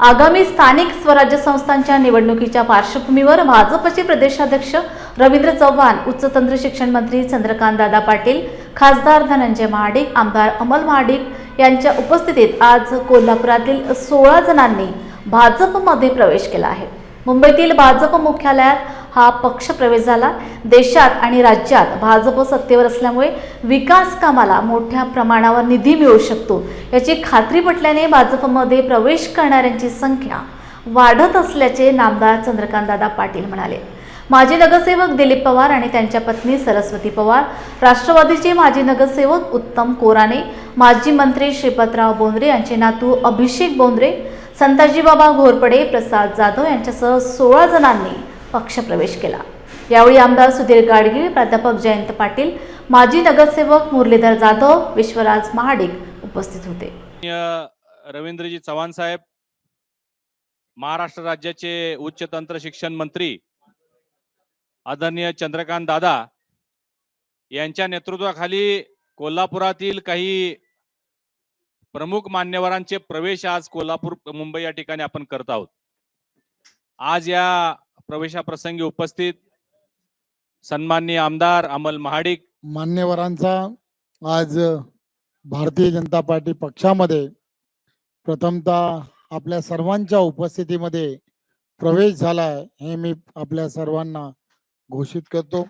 आगामी स्थानिक स्वराज्य संस्थांच्या निवडणुकीच्या पार्श्वभूमीवर भाजपचे प्रदेशाध्यक्ष रवींद्र चव्हाण उच्च तंत्र शिक्षण मंत्री चंद्रकांत दादा पाटील खासदार धनंजय महाडिक आमदार अमल महाडिक यांच्या उपस्थितीत आज कोल्हापुरातील सोळा जणांनी भाजपमध्ये प्रवेश केला आहे. मुंबईतील भाजप मुख्यालयात हा पक्ष प्रवेश झाला. देशात आणि राज्यात भाजप सत्तेवर असल्यामुळे विकास कामाला मोठ्या प्रमाणावर निधी मिळू शकतो. याची खात्री पटल्याने भाजपमध्ये प्रवेश करणाऱ्यांची संख्या वाढत असल्याचे नामदार चंद्रकांतदादा पाटील म्हणाले. माजी नगरसेवक दिलीप पवार आणि त्यांच्या पत्नी सरस्वती पवार राष्ट्रवादीचे माजी नगरसेवक उत्तम कोराणे माजी मंत्री श्रीपतराव बोंद्रे यांचे नातू अभिषेक बोंद्रे संताजीबाबा घोरपडे प्रसाद जाधव यांच्यासह सोळा जणांनी पक्षप्रवेश केला. यावेळी आमदार सुधीर गाडगीळ प्राध्यापक जयंत पाटील माजी नगरसेवक मुरलीधर जाधव विश्वराज महाडिक उपस्थित होते. रवींद्रजी चव्हाण साहेब महाराष्ट्र राज्याचे उच्च तंत्र शिक्षण मंत्री आदरणीय चंद्रकांत दादा यांच्या नेतृत्वाखाली कोल्हापुरातील काही प्रमुख मान्यवरांचे प्रवेश आज कोल्हापूर मुंबई या ठिकाणी आपण करत आहोत. आज या प्रवेशाप्रसंगी उपस्थित सन्माननीय आमदार अमल महाडिक. मान्यवरांचा आज भारतीय जनता पार्टी पक्षामध्ये प्रथमतः आपल्या सर्वांच्या उपस्थितीमध्ये प्रवेश झालाय हे मी आपल्या सर्वांना घोषित करतो.